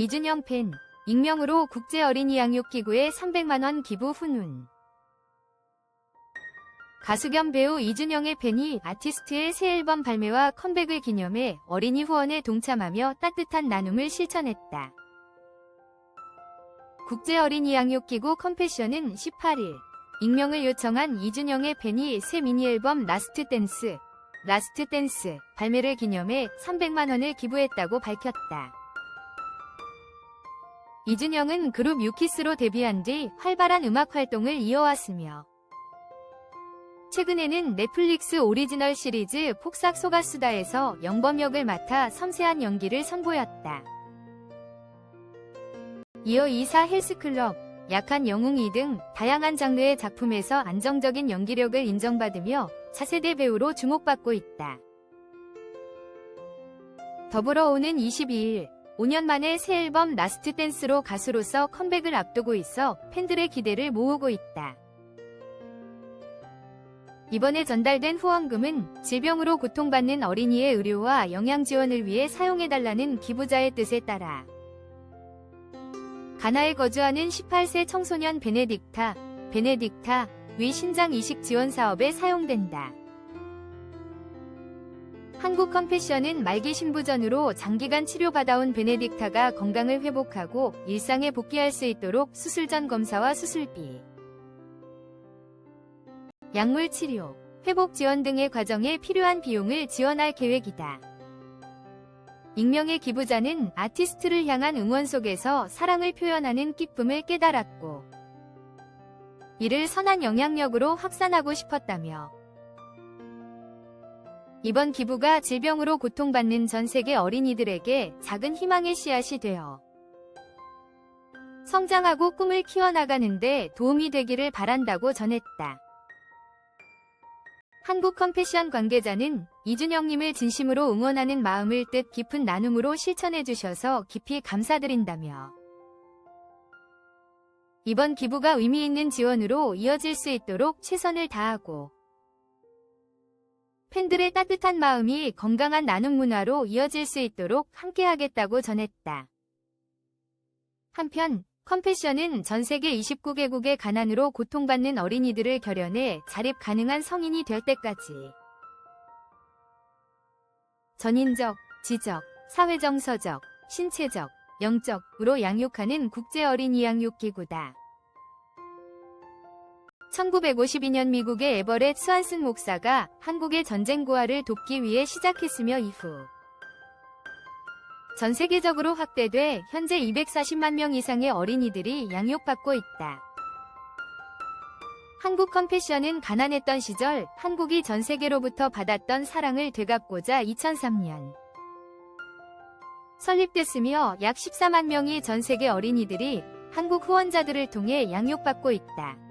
이준영 팬, 익명으로 국제어린이 양육기구에 300만원 기부 훈훈. 가수 겸 배우 이준영의 팬이 아티스트의 새 앨범 발매와 컴백을 기념해 어린이 후원에 동참하며 따뜻한 나눔을 실천했다. 국제어린이 양육기구 컴패션은 18일 익명을 요청한 이준영의 팬이 새 미니 앨범 라스트 댄스, 라스트 댄스 발매를 기념해 300만원을 기부했다고 밝혔다. 이준영은 그룹 유키스로 데뷔한 뒤 활발한 음악 활동을 이어왔으며 최근에는 넷플릭스 오리지널 시리즈 폭삭 소가수다에서 영범 역을 맡아 섬세한 연기를 선보였다. 이어 이사 헬스클럽, 약한 영웅이 등 다양한 장르의 작품에서 안정적인 연기력을 인정받으며 차세대 배우로 주목받고 있다. 더불어 오는 22일 5년 만에 새 앨범 라스트 댄스로 가수로서 컴백을 앞두고 있어 팬들의 기대를 모으고 있다. 이번에 전달된 후원금은 질병으로 고통받는 어린이의 의료와 영양 지원을 위해 사용해달라는 기부자의 뜻에 따라 가나에 거주하는 18세 청소년 베네딕타, 베네딕타 위 신장 이식 지원 사업에 사용된다. 한국 컴패션은 말기 신부전으로 장기간 치료받아온 베네딕타가 건강을 회복하고 일상에 복귀할 수 있도록 수술 전 검사와 수술비, 약물 치료, 회복 지원 등의 과정에 필요한 비용을 지원할 계획이다. 익명의 기부자는 아티스트를 향한 응원 속에서 사랑을 표현하는 기쁨을 깨달았고, 이를 선한 영향력으로 확산하고 싶었다며, 이번 기부가 질병으로 고통받는 전 세계 어린이들에게 작은 희망의 씨앗이 되어 성장하고 꿈을 키워나가는데 도움이 되기를 바란다고 전했다. 한국 컴패션 관계자는 이준영님을 진심으로 응원하는 마음을 뜻 깊은 나눔으로 실천해주셔서 깊이 감사드린다며 이번 기부가 의미 있는 지원으로 이어질 수 있도록 최선을 다하고 팬들의 따뜻한 마음이 건강한 나눔 문화로 이어질 수 있도록 함께하겠다고 전했다. 한편 컴패션은 전 세계 29개국의 가난으로 고통받는 어린이들을 결연해 자립 가능한 성인이 될 때까지 전인적, 지적, 사회정서적, 신체적, 영적으로 양육하는 국제 어린이 양육기구다. 1952년 미국의 에버렛 스완슨 목사가 한국의 전쟁 고아를 돕기 위해 시작했으며 이후 전 세계적으로 확대돼 현재 240만 명 이상의 어린이들이 양육받고 있다. 한국 컴패션은 가난했던 시절 한국이 전 세계로부터 받았던 사랑을 되갚고자 2003년 설립됐으며 약 14만 명의 전 세계 어린이들이 한국 후원자들을 통해 양육받고 있다.